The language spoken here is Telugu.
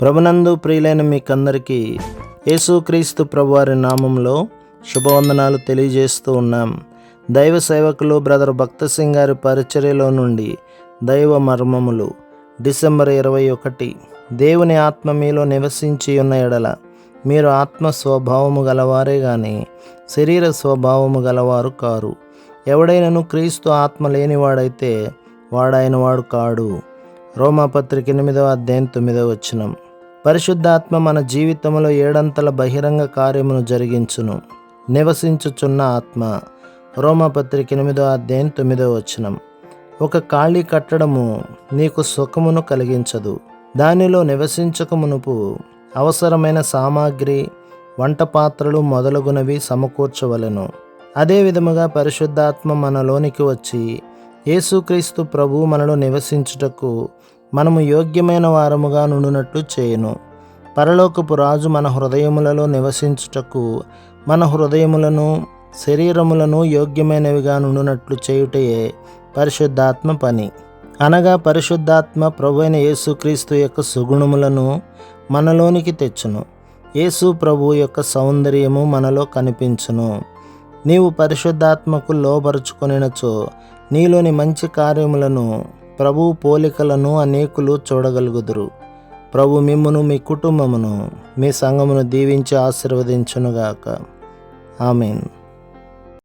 ప్రభునందు ప్రియులైన మీకందరికీ యేసుక్రీస్తు ప్రభువారి నామంలో శుభవందనాలు తెలియజేస్తూ ఉన్నాం. దైవ సేవకులు బ్రదర్ భక్త సింగ్ గారి పరిచర్యలో నుండి దైవ మర్మములు డిసెంబర్ ఇరవై ఒకటి. దేవుని ఆత్మ మీలో నివసించి ఉన్న ఎడల మీరు ఆత్మ స్వభావము గలవారే గాని శరీర స్వభావము గలవారు కారు. ఎవడైనను క్రీస్తు ఆత్మ లేనివాడైతే వాడైన వాడు కాడు రోమాపత్రిక ఎనిమిదవ అధ్యాయం తొమ్మిదవ వచనం. పరిశుద్ధాత్మ మన జీవితంలో ఏడంతల బహిరంగ కార్యమును జరిగించును. నివసించుచున్న ఆత్మ. రోమపత్రిక ఎనిమిదో అధ్యాయం తొమ్మిదో వచనం. ఒక ఖాళీ కట్టడము నీకు సుఖమును కలిగించదు. దానిలో నివసించక మునుపు అవసరమైన సామాగ్రి వంట పాత్రలు మొదలగునవి సమకూర్చవలెను. అదే విధముగా పరిశుద్ధాత్మ మనలోనికి వచ్చి యేసుక్రీస్తు ప్రభు మనలో నివసించుటకు మనము యోగ్యమైన వారముగా నుండునట్లు చేయును. పరలోకపు రాజు మన హృదయములలో నివసించుటకు మన హృదయములను శరీరములను యోగ్యమైనవిగా నుండునట్లు చేయుటయే పరిశుద్ధాత్మ పని. అనగా పరిశుద్ధాత్మ ప్రభు అయిన యేసుక్రీస్తు యొక్క సుగుణములను మనలోనికి తెచ్చును. యేసు ప్రభు యొక్క సౌందర్యము మనలో కనిపించును. నీవు పరిశుద్ధాత్మకు లోపరుచుకొనినచో నీలోని మంచి కార్యములను ప్రభు పోలికలను అనేకులు చూడగలుగుదురు. ప్రభు మిమ్మును మీ కుటుంబమును మీ సంఘమును దీవించి ఆశీర్వదించునుగాక. ఆమెన్.